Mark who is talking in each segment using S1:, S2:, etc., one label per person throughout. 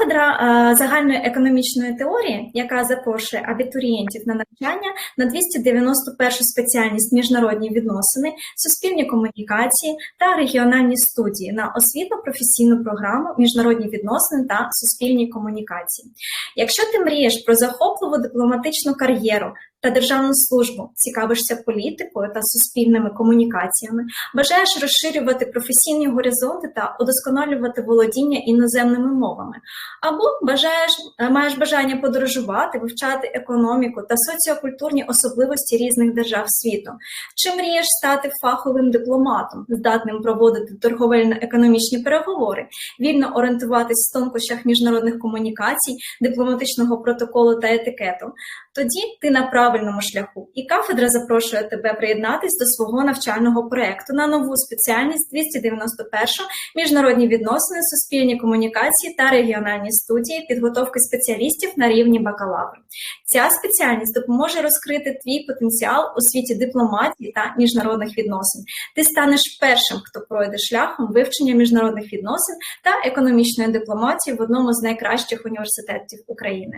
S1: Кафедра е, загальної економічної теорії, яка запрошує абітурієнтів на навчання на 291 спеціальність міжнародні відносини, суспільні комунікації та регіональні студії на освітно-професійну програму міжнародні відносини та суспільні комунікації. Якщо ти мрієш про захопливу дипломатичну кар'єру та державну службу, цікавишся політикою та суспільними комунікаціями, бажаєш розширювати професійні горизонти та удосконалювати володіння іноземними мовами, або бажаєш е, маєш бажання подорожувати, вивчати економіку та соціокультурні особливості різних держав світу, чи мрієш стати фаховим дипломатом, здатним проводити торговельно-економічні переговори, вільно орієнтуватись в тонкощах міжнародних комунікацій, дипломатичного протоколу та етикету, тоді ти на правильному шляху, і кафедра запрошує тебе приєднатись до свого навчального проекту на нову спеціальність 291 міжнародні відносини, суспільні комунікації та регіональні студії підготовки спеціалістів на рівні бакалавр. Ця спеціальність допоможе розкрити твій потенціал у світі дипломатії та міжнародних відносин. Ти станеш першим, хто пройде шляхом вивчення міжнародних відносин та економічної дипломатії в одному з найкращих університетів України.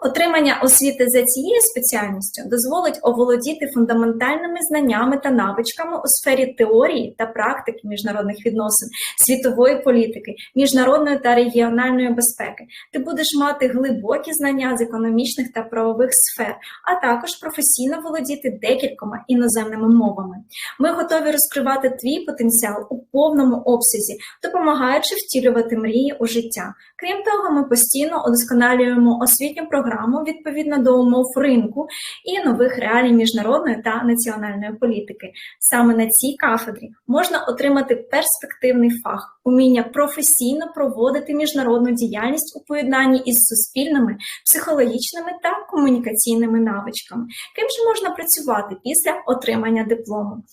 S1: Отримання освіти за цією спеціальністю дозволить оволодіти фундаментальними знаннями та навичками у сфері теорії та практики міжнародних відносин, світової політики, міжнародної та регіональної безпеки. Ти будеш мати глибокі знання з економічних та правових сфер, а також професійно володіти декількома іноземними мовами. Ми готові розкривати твій потенціал у повному обсязі, допомагаючи втілювати мрії у життя. Крім того, ми постійно удосконалюємо освітню програму відповідно до умов ринку і нових реалій міжнародної та національної політики. Саме на цій кафедрі можна отримати перспективний фах, уміння професійно проводити міжнародну діяльність у поєднанні із суспільними, психологічними та комунікаційними навичками. Ким же можна працювати після отримання диплому?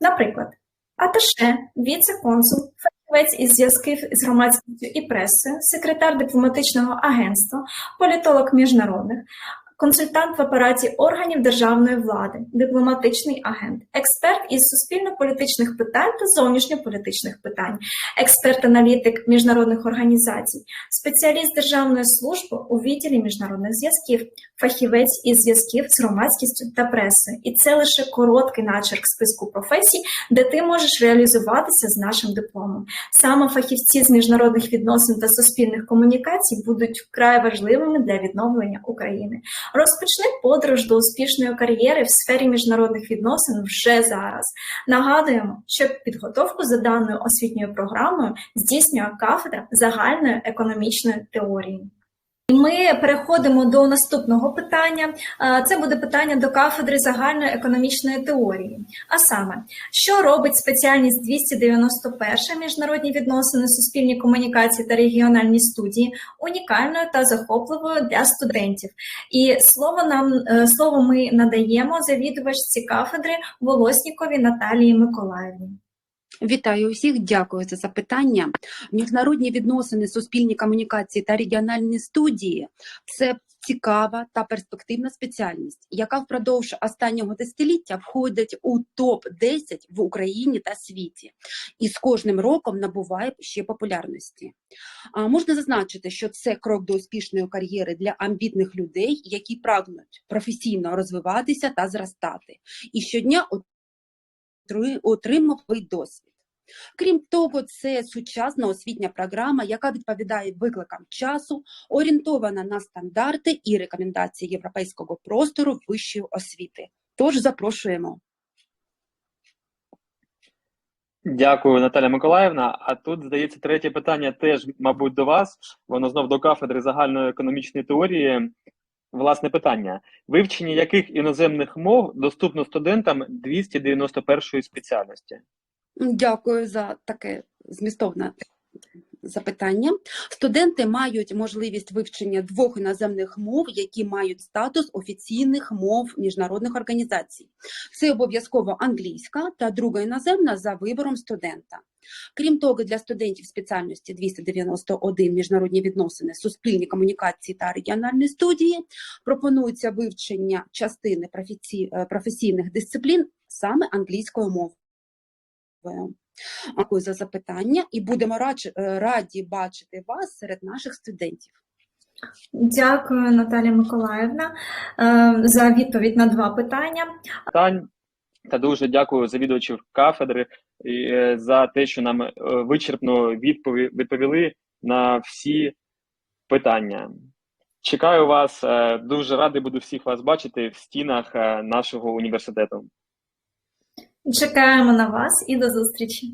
S1: Наприклад, аташе, віце-консул, фахівець із зв'язків з громадськістю і пресою, секретар дипломатичного агентства, політолог міжнародних, консультант в апараті органів державної влади, дипломатичний агент, експерт із суспільно-політичних питань та зовнішньополітичних питань, експерт-аналітик міжнародних організацій, спеціаліст державної служби у відділі міжнародних зв'язків, фахівець із зв'язків з громадськістю та пресою. І це лише короткий начерк списку професій, де ти можеш реалізуватися з нашим дипломом. Саме фахівці з міжнародних відносин та суспільних комунікацій будуть вкрай важливими для відновлення України. Розпочни подорож до успішної кар'єри в сфері міжнародних відносин вже зараз. Нагадуємо, що підготовку за даною освітньою програмою здійснює кафедра загальної економічної теорії. Ми переходимо до наступного питання. Це буде питання до кафедри загальної економічної теорії. А саме, що робить спеціальність 291 міжнародні відносини, суспільні комунікації та регіональні студії унікальною та захопливою для студентів. І слово нам е, слово ми надаємо завідувачці кафедри Волоснікові Наталії Миколаївні.
S2: Вітаю усіх, дякую за запитання. Міжнародні відносини, суспільні комунікації та регіональні студії це цікава та перспективна спеціальність, яка впродовж останнього десятиліття входить у топ 10 в Україні та світі, і з кожним роком набуває ще популярності. А можна зазначити, що це крок до успішної кар'єри для амбітних людей, які прагнуть професійно розвиватися та зростати, і щодня отри- досвід. Крім того, це сучасна освітня програма, яка відповідає викликам часу, орієнтована на стандарти і рекомендації європейського простору вищої освіти. Тож запрошуємо.
S3: Дякую, Наталя Миколаївна. А тут, здається, третє питання теж, мабуть, до вас. Воно знов до кафедри загальної економічної теорії. Власне питання: вивчення яких іноземних мов доступно студентам 291 спеціальності?
S2: Дякую за таке змістовне запитання. Студенти мають можливість вивчення двох іноземних мов, які мають статус офіційних мов міжнародних організацій. Це обов'язково англійська та друга іноземна за вибором студента. Крім того, для студентів спеціальності 291 міжнародні відносини, суспільні комунікації та регіональні студії пропонується вивчення частини професій- е, професійних дисциплін саме англійською мовою. Дякую за запитання і будемо е, раді бачити вас серед наших студентів.
S1: Дякую, Наталія Миколаївна, е, за відповідь на два питання.
S3: питань. Та дуже дякую завідувачів кафедри е, за те, що нам е, вичерпно відпові- відповіли на всі питання. Чекаю вас. е, Дуже радий буду всіх вас бачити в стінах нашого університету.
S1: Чекаємо на вас і до зустрічі.